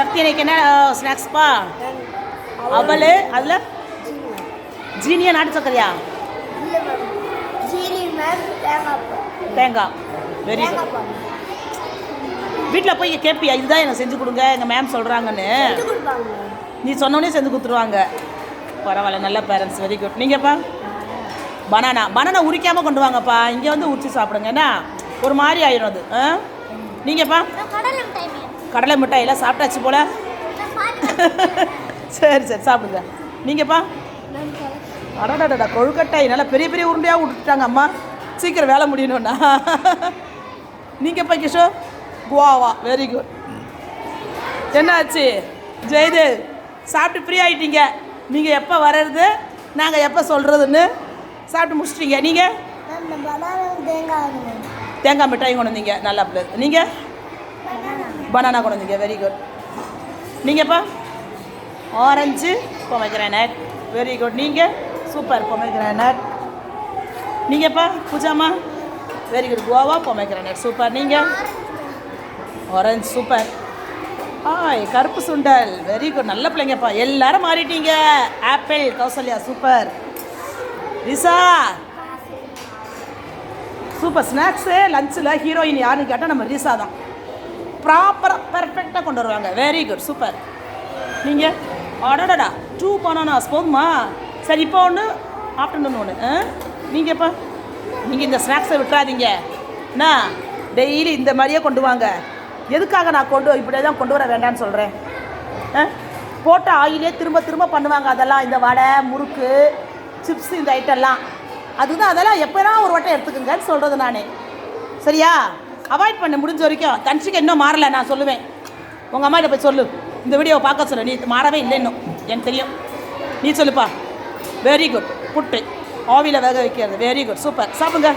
சக்தி எனக்கு என்ன ஸ்நாக்ஸ்ப்பா அவல் அதில்? ஜீனியா நாட்டு சக்கரையா தேங்காய். வெரி குட் வீட்டில் போய் கேட்பியா இதுதான் எனக்கு செஞ்சு கொடுங்க எங்கள் மேம் சொல்கிறாங்கன்னு நீ சொன்னோடனே செஞ்சு கொடுத்துருவாங்க. பரவாயில்ல நல்ல பேரண்ட்ஸ் வெரி குட் நீங்கப்பா? பனானா பனானா உரிக்காமல் கொண்டு வாங்கப்பா. இங்கே வந்து உரிச்சு சாப்பிடுங்க என்ன? ஒரு மாதிரி ஆயிடும் அது. ஆ? நீங்கப்பா? கடலை மிட்டாய் எல்லாம் சாப்பிட்டாச்சு போல. சரி சரி சாப்பிடுங்க. நீங்கப்பா. மேம் அடடடடா கொழுக்கட்டை. நல்லா பெரிய பெரிய உருண்டையாக விட்டுட்டாங்க அம்மா. சீக்கிரம் வேலை முடியணும்னா. நீங்கப்பா கிஷோர். குவாவா வெரி குட் என்னாச்சு? ஜெயதேவ் சாப்பிட்டு ஃப்ரீ ஆகிட்டீங்க நீங்கள் எப்போ வர்றது? நாங்கள் எப்போ சொல்கிறதுன்னு சாப்பிட்டு முடிச்சிட்டீங்க. நீங்கள் தேங்காய் மிட்டாய் கொண்டு வந்தீங்க. நல்லா பிள்ளை நீங்கள் பனானா கொண்டு வெரி குட் நீங்கப்பா? ஆரஞ்சு பொமைக்ரானட் வெரி குட் நீங்கள் சூப்பர் பொமைக்ரானட் நீங்கப்பா? பூஜாமா? Very good guava pomegranate super நீங்கள் ஆரஞ்சு சூப்பர் ஆய் கருப்பு சுண்டல் வெரி குட் நல்ல பிள்ளைங்கப்பா. எல்லாரும் மாறிட்டீங்க. Apple Kausalya super Risa super snacks லஞ்சில் heroine யாருன்னு கேட்டால் நம்ம ரீசா தான். ப்ராப்பராக பர்ஃபெக்டாக கொண்டு வருவாங்க. வெரி குட் சூப்பர் நீங்கள் அடடடா டூ பனானாஸ் போதுமா? சரி இப்போ ஒன்று ஆஃப்டர்நூன் ஒன்று நீங்கப்பா நீங்கள் இந்த ஸ்நாக்ஸை விட்டுறாதீங்க. என்ன டெய்லி இந்த மாதிரியே கொண்டு வாங்க. எதுக்காக நான் கொண்டு இப்படியே தான் கொண்டு வர வேண்டாம்னு சொல்கிறேன் போட்ட ஆயிலே திரும்ப திரும்ப பண்ணுவாங்க அதெல்லாம். இந்த வடை முறுக்கு சிப்ஸ் இந்த ஐட்டம்லாம் அதுதான் அதெல்லாம் எப்போனா ஒரு வட்டம் எடுத்துக்கோங்கன்னு சொல்கிறது நான். சரியா? அவாய்ட் பண்ண முடிஞ்ச வரைக்கும் தன்ஷிக்கு இன்னும் மாறலை நான் சொல்லுவேன். உங்கள் அம்மா போய் சொல்லு. இந்த வீடியோவை பார்க்க சொல்லு. நீ மாறவே இல்லை இன்னும் எனக்கு தெரியும். நீ சொல்லுப்பா. Very good puttu. ஆவியில் வேக வைக்கிறது. வெரி குட் சூப்பர் சாப்பிடுங்க.